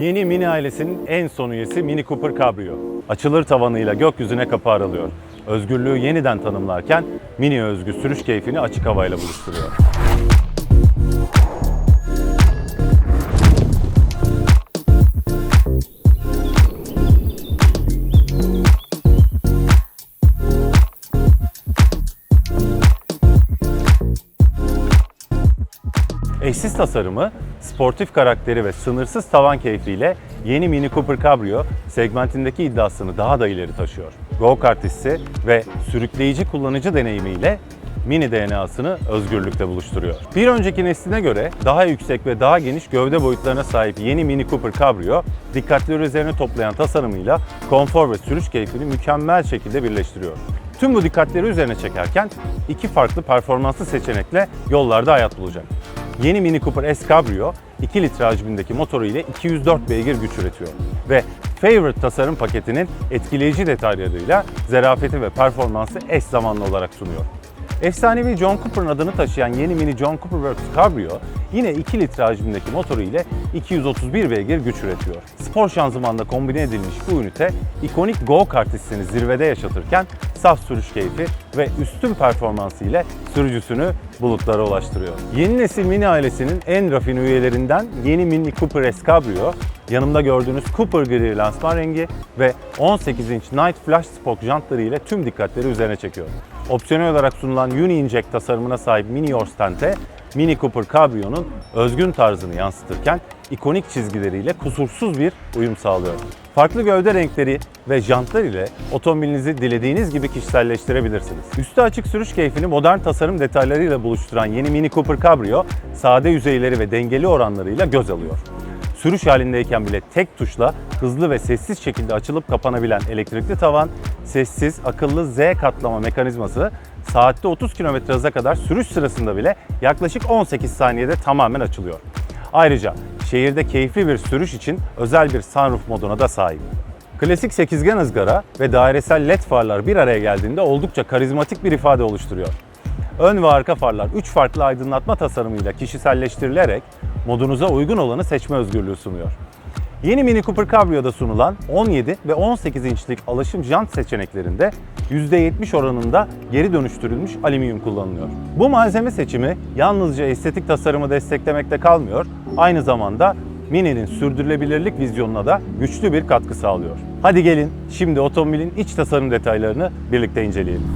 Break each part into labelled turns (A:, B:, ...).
A: Yeni Mini ailesinin en son üyesi Mini Cooper Cabrio. Açılır tavanıyla gökyüzüne kapı aralıyor. Özgürlüğü yeniden tanımlarken Mini özgü sürüş keyfini açık havayla buluşturuyor. Eşsiz tasarımı, sportif karakteri ve sınırsız tavan keyfiyle yeni Mini Cooper Cabrio segmentindeki iddiasını daha da ileri taşıyor. Go-kart hissi ve sürükleyici kullanıcı deneyimiyle Mini DNA'sını özgürlükte buluşturuyor. Bir önceki nesline göre daha yüksek ve daha geniş gövde boyutlarına sahip yeni Mini Cooper Cabrio, dikkatleri üzerine toplayan tasarımıyla konfor ve sürüş keyfini mükemmel şekilde birleştiriyor. Tüm bu dikkatleri üzerine çekerken iki farklı performanslı seçenekle yollarda hayat bulacak. Yeni Mini Cooper S Cabrio 2 litre hacmindeki motoru ile 204 beygir güç üretiyor ve Favorite tasarım paketinin etkileyici detaylarıyla zerafeti ve performansı eş zamanlı olarak sunuyor. Efsanevi John Cooper'ın adını taşıyan yeni Mini John Cooper Works Cabrio yine 2 litre hacmindeki motoru ile 231 beygir güç üretiyor. Spor şanzımanla kombine edilmiş bu ünite ikonik go-kart hissini zirvede yaşatırken saf sürüş keyfi ve üstün performansı ile sürücüsünü bulutlara ulaştırıyor. Yeni nesil Mini ailesinin en rafine üyelerinden yeni Mini Cooper S Cabrio, yanımda gördüğünüz Cooper gri lansman rengi ve 18 inç Night Flash Spoke jantları ile tüm dikkatleri üzerine çekiyor. Opsiyonel olarak sunulan Uni Inject tasarımına sahip Mini Yours Tent'e Mini Cooper Cabrio'nun özgün tarzını yansıtırken ikonik çizgileriyle kusursuz bir uyum sağlıyor. Farklı gövde renkleri ve jantlar ile otomobilinizi dilediğiniz gibi kişiselleştirebilirsiniz. Üstü açık sürüş keyfini modern tasarım detaylarıyla buluşturan yeni Mini Cooper Cabrio, sade yüzeyleri ve dengeli oranlarıyla göz alıyor. Sürüş halindeyken bile tek tuşla hızlı ve sessiz şekilde açılıp kapanabilen elektrikli tavan, sessiz, akıllı Z katlama mekanizması saatte 30 km hıza kadar sürüş sırasında bile yaklaşık 18 saniyede tamamen açılıyor. Ayrıca şehirde keyifli bir sürüş için özel bir sunroof moduna da sahip. Klasik sekizgen ızgara ve dairesel led farlar bir araya geldiğinde oldukça karizmatik bir ifade oluşturuyor. Ön ve arka farlar 3 farklı aydınlatma tasarımıyla kişiselleştirilerek modunuza uygun olanı seçme özgürlüğü sunuyor. Yeni Mini Cooper Cabrio'da sunulan 17 ve 18 inçlik alışım jant seçeneklerinde %70 oranında geri dönüştürülmüş alüminyum kullanılıyor. Bu malzeme seçimi yalnızca estetik tasarımı desteklemekte kalmıyor, aynı zamanda Mini'nin sürdürülebilirlik vizyonuna da güçlü bir katkı sağlıyor. Hadi gelin şimdi otomobilin iç tasarım detaylarını birlikte inceleyelim.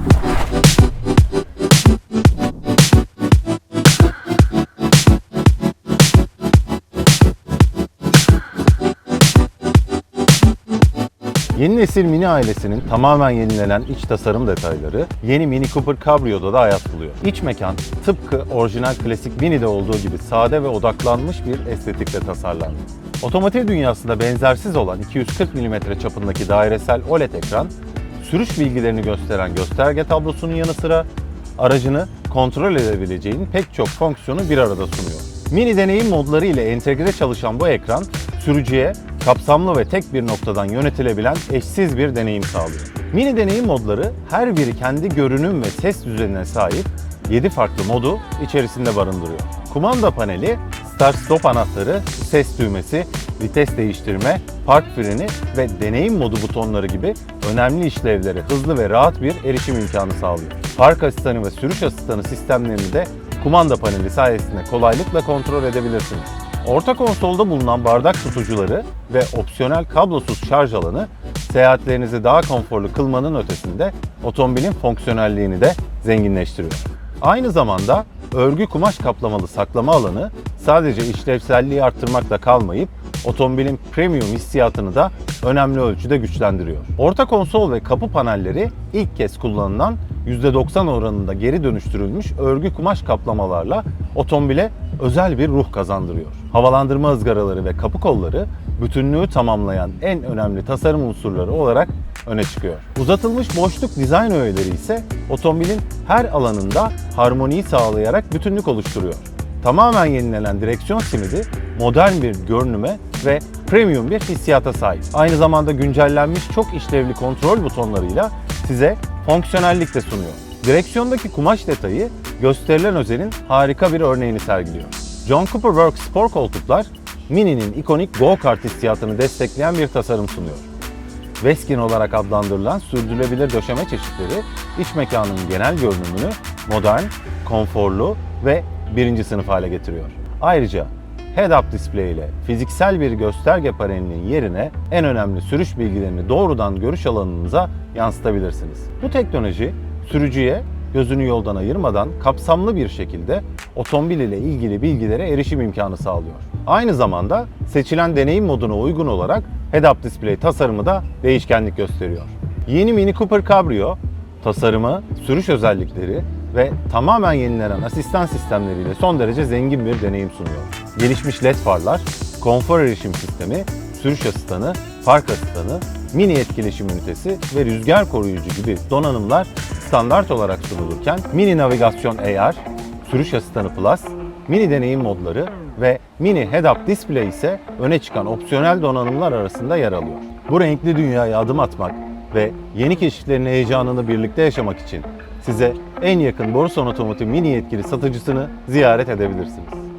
A: Yeni nesil Mini ailesinin tamamen yenilenen iç tasarım detayları yeni Mini Cooper Cabrio'da da hayat buluyor. İç mekan tıpkı orijinal klasik Mini'de olduğu gibi sade ve odaklanmış bir estetikle tasarlandı. Otomotiv dünyasında benzersiz olan 240 mm çapındaki dairesel OLED ekran, sürüş bilgilerini gösteren gösterge tablosunun yanı sıra aracını kontrol edebileceğin pek çok fonksiyonu bir arada sunuyor. Mini deneyim modları ile entegre çalışan bu ekran, sürücüye kapsamlı ve tek bir noktadan yönetilebilen eşsiz bir deneyim sağlıyor. Mini deneyim modları her biri kendi görünüm ve ses düzenine sahip 7 farklı modu içerisinde barındırıyor. Kumanda paneli, start stop anahtarı, ses düğmesi, vites değiştirme, park freni ve deneyim modu butonları gibi önemli işlevlere hızlı ve rahat bir erişim imkanı sağlıyor. Park asistanı ve sürüş asistanı sistemlerini de kumanda paneli sayesinde kolaylıkla kontrol edebilirsiniz. Orta konsolda bulunan bardak tutucuları ve opsiyonel kablosuz şarj alanı seyahatlerinizi daha konforlu kılmanın ötesinde otomobilin fonksiyonelliğini de zenginleştiriyor. Aynı zamanda örgü kumaş kaplamalı saklama alanı sadece işlevselliği arttırmakla kalmayıp otomobilin premium hissiyatını da önemli ölçüde güçlendiriyor. Orta konsol ve kapı panelleri ilk kez kullanılan %90 oranında geri dönüştürülmüş örgü kumaş kaplamalarla otomobile özel bir ruh kazandırıyor. Havalandırma ızgaraları ve kapı kolları bütünlüğü tamamlayan en önemli tasarım unsurları olarak öne çıkıyor. Uzatılmış boşluk dizayn öğeleri ise otomobilin her alanında harmoniyi sağlayarak bütünlük oluşturuyor. Tamamen yenilenen direksiyon simidi modern bir görünüme ve premium bir hissiyata sahip. Aynı zamanda güncellenmiş çok işlevli kontrol butonlarıyla size fonksiyonellik de sunuyor. Direksiyondaki kumaş detayı gösterilen özelin harika bir örneğini sergiliyor. John Cooper Works spor koltuklar Mini'nin ikonik go-kart hissiyatını destekleyen bir tasarım sunuyor. Veskin olarak adlandırılan sürdürülebilir döşeme çeşitleri iç mekanın genel görünümünü modern, konforlu ve birinci sınıf hale getiriyor. Ayrıca head-up display ile fiziksel bir gösterge panelinin yerine en önemli sürüş bilgilerini doğrudan görüş alanınıza yansıtabilirsiniz. Bu teknoloji sürücüye gözünü yoldan ayırmadan kapsamlı bir şekilde otomobil ile ilgili bilgilere erişim imkanı sağlıyor. Aynı zamanda seçilen deneyim moduna uygun olarak head-up display tasarımı da değişkenlik gösteriyor. Yeni Mini Cooper Cabrio tasarımı, sürüş özellikleri ve tamamen yenilenen asistan sistemleriyle son derece zengin bir deneyim sunuyor. Gelişmiş LED farlar, konfor erişim sistemi, sürüş asistanı, park asistanı, mini etkileşim ünitesi ve rüzgar koruyucu gibi donanımlar standart olarak sunulurken mini navigasyon AR, sürüş asistanı Plus, mini deneyim modları ve mini head-up display ise öne çıkan opsiyonel donanımlar arasında yer alıyor. Bu renkli dünyaya adım atmak ve yeni keşiflerin heyecanını birlikte yaşamak için size en yakın Borusan Otomotiv mini yetkili satıcısını ziyaret edebilirsiniz.